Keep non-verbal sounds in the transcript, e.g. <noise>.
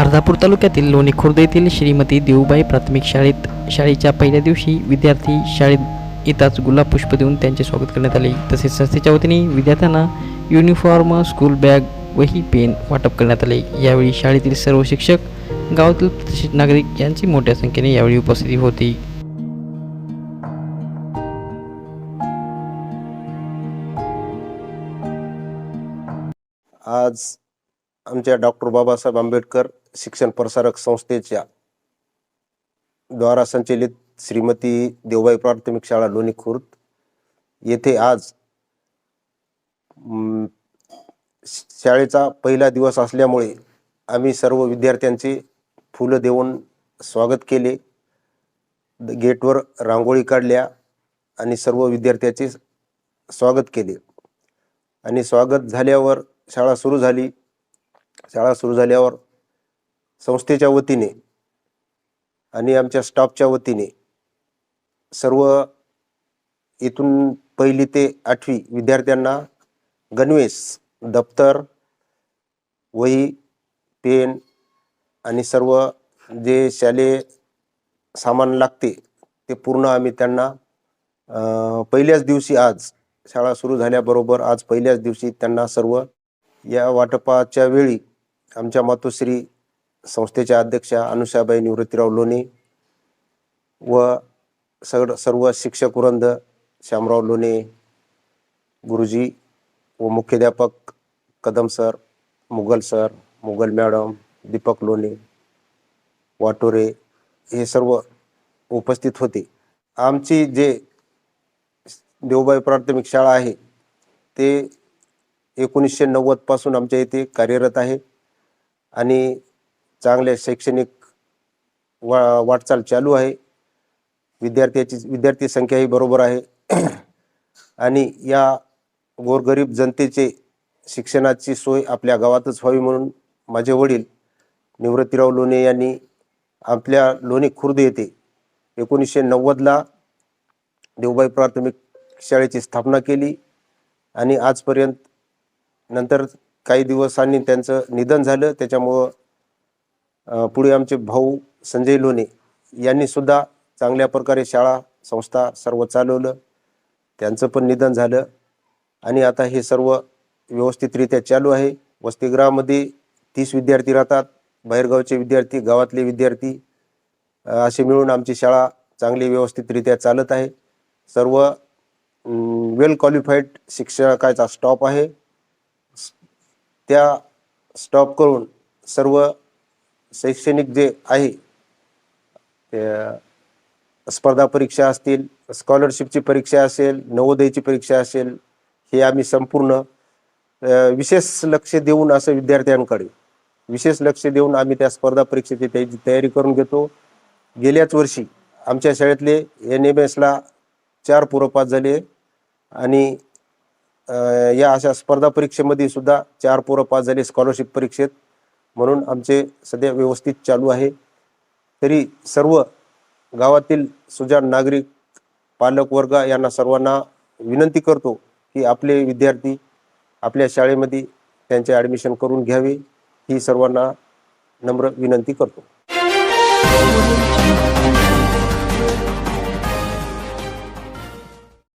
अर्धापूर तालुक्यातील लोणी खुर्द येथील श्रीमती देऊबाई प्राथमिक शाळेत शाळेच्या पहिल्या दिवशी विद्यार्थी शाळेत येताच गुलाब पुष्प देऊन त्यांचे स्वागत करण्यात आले. तसेच संस्थेच्या वतीने विद्यार्थ्यांना युनिफॉर्म स्कूल बॅग वही पेन वाटप करण्यात आले. यावेळी शाळेतील सर्व शिक्षक गावातील प्रतिष्ठित नागरिक यांची मोठ्या संख्येने यावेळी उपस्थिती होती. आज आमच्या डॉक्टर बाबासाहेब आंबेडकर शिक्षण प्रसारक संस्थेच्या द्वारा संचलित श्रीमती देवबाई प्राथमिक शाळा लोणी खुर्द येथे आज शाळेचा पहिला दिवस असल्यामुळे आम्ही सर्व विद्यार्थ्यांचे फुलं देऊन स्वागत केले. गेटवर रांगोळी काढल्या आणि सर्व विद्यार्थ्याचे स्वागत केले. आणि स्वागत झाल्यावर शाळा सुरू झाली. शाळा सुरू झाल्यावर संस्थेच्या वतीने आणि आमच्या स्टाफच्या वतीने सर्व इथून पहिली ते आठवी विद्यार्थ्यांना गणवेश दप्तर वही पेन आणि सर्व जे शालेय सामान लागते ते पूर्ण आम्ही त्यांना अं, पहिल्याच दिवशी आज शाळा सुरू झाल्याबरोबर आज पहिल्याच दिवशी त्यांना सर्व या वाटपाच्या वेळी आमच्या मातोश्री संस्थेच्या अध्यक्षा अनुषाबाई निवृत्तीराव लोणे व सगळं सर्व शिक्षक वृंद श्यामराव लोणे गुरुजी व मुख्याध्यापक Kadam sir Mughal sir Mughal madam Deepak Lone Watore हे सर्व उपस्थित होते. आमची जे देवबाई प्राथमिक शाळा आहे ते एकोणीसशे नव्वदपासून आमच्या इथे कार्यरत आहे. आणि चांगल्या शैक्षणिक वा वाटचाल चालू आहे. विद्यार्थ्याची विद्यार्थी संख्याही बरोबर आहे. <clears throat> आणि या गोरगरीब जनतेचे शिक्षणाची सोय आपल्या गावातच व्हावी म्हणून माझे वडील निवृत्तीराव लोणे यांनी आपल्या लोणी खुर्द येथे एकोणीसशे नव्वदला देवबाई प्राथमिक शाळेची स्थापना केली. आणि आजपर्यंत नंतर काही दिवसांनी त्यांचं निधन झालं. त्याच्यामुळं पुढे आमचे भाऊ संजय लोणे यांनी सुद्धा चांगल्या प्रकारे शाळा संस्था सर्व चालवलं. त्यांचं पण निधन झालं. आणि आता हे सर्व व्यवस्थितरित्या चालू आहे. वसतिगृहामध्ये तीस विद्यार्थी राहतात. बाहेरगावचे विद्यार्थी गावातले विद्यार्थी असे मिळून आमची शाळा चांगली व्यवस्थितरित्या चालत आहे. सर्व वेल क्वालिफाईड शिक्षकाचा स्टॉप आहे. त्या स्टॉप करून सर्व शैक्षणिक जे आहे स्पर्धा परीक्षा असतील स्कॉलरशिपची परीक्षा असेल नवोदयची परीक्षा असेल हे आम्ही संपूर्ण विशेष लक्ष देऊन असं विद्यार्थ्यांकडे विशेष लक्ष देऊन आम्ही त्या स्पर्धा परीक्षेची त्याची तयारी करून घेतो. गेल्याच वर्षी आमच्या शाळेतले एन एम एसला चार पोरं झाले आणि या अशा स्पर्धा परीक्षेमध्ये सुद्धा चार पोरं पास झाले स्कॉलरशिप परीक्षेत. म्हणून आमचे सध्या व्यवस्थित चालू आहे. तरी सर्व गावातील सुजाण नागरिक पालक वर्ग यांना सर्वांना विनंती करतो की आपले विद्यार्थी आपल्या शाळेमध्ये त्यांचे ॲडमिशन करून घ्यावे. ही सर्वांना नम्र विनंती करतो.